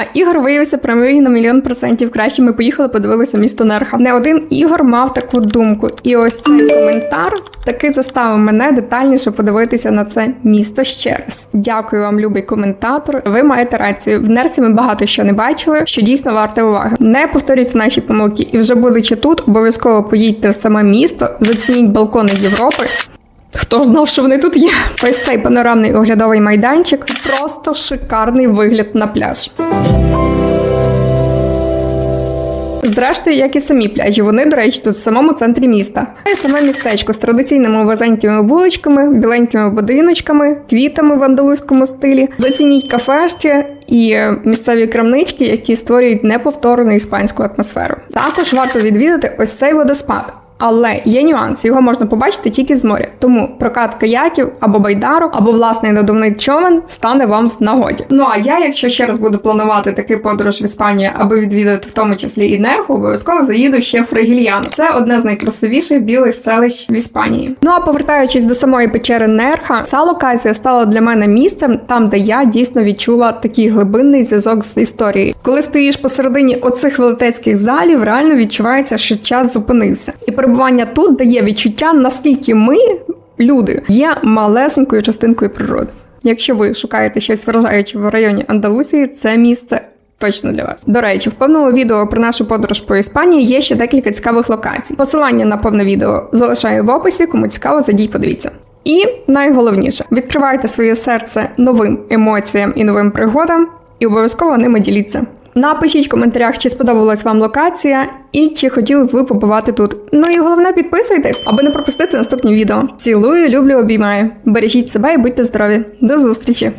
А Ігор виявився правий на мільйон процентів краще. Ми поїхали, подивилися місто Нерха. Не один Ігор мав таку думку. І ось цей коментар таки заставив мене детальніше подивитися на це місто ще раз. Дякую вам, любий коментатор. Ви маєте рацію. В Нерці ми багато що не бачили, що дійсно варте уваги. Не повторюйте наші помилки, і вже будучи тут, обов'язково поїдьте в саме місто, зацініть балкони Європи. Хто ж знав, що вони тут є? Ось цей панорамний оглядовий майданчик просто шикарний вигляд на пляж. Зрештою, як і самі пляжі, вони, до речі, тут в самому центрі міста. Й саме містечко з традиційними вузенькими вуличками, біленькими будиночками, квітами в андалузькому стилі. Зацініть кафешки і місцеві крамнички, які створюють неповторну іспанську атмосферу. Також варто відвідати ось цей водоспад. Але є нюанс, його можна побачити тільки з моря. Тому прокат каяків або байдарок, або власний надувний човен стане вам в нагоді. Ну а я, якщо ще раз буду планувати такий подорож в Іспанію, аби відвідати в тому числі і Нерху, обов'язково заїду ще в Фригільяно. Це одне з найкрасивіших білих селищ в Іспанії. Ну а повертаючись до самої печери Нерха, ця локація стала для мене місцем, там де я дійсно відчула такий глибинний зв'язок з історією. Коли стоїш посередині оцих велетецьких залів, реально відчувається, що час зупинився. І перебування тут дає відчуття, наскільки ми, люди, є малесенькою частинкою природи. Якщо ви шукаєте щось вражаюче в районі Андалусії, це місце. Точно для вас. До речі, в повному відео про нашу подорож по Іспанії є ще декілька цікавих локацій. Посилання на повне відео залишаю в описі, кому цікаво, зайдіть, подивіться. І найголовніше, відкривайте своє серце новим емоціям і новим пригодам, і обов'язково ними діліться. Напишіть в коментарях, чи сподобалась вам локація і чи хотіли б ви побувати тут. Ну і головне підписуйтесь, аби не пропустити наступні відео. Цілую, люблю, обіймаю. Бережіть себе і будьте здорові. До зустрічі!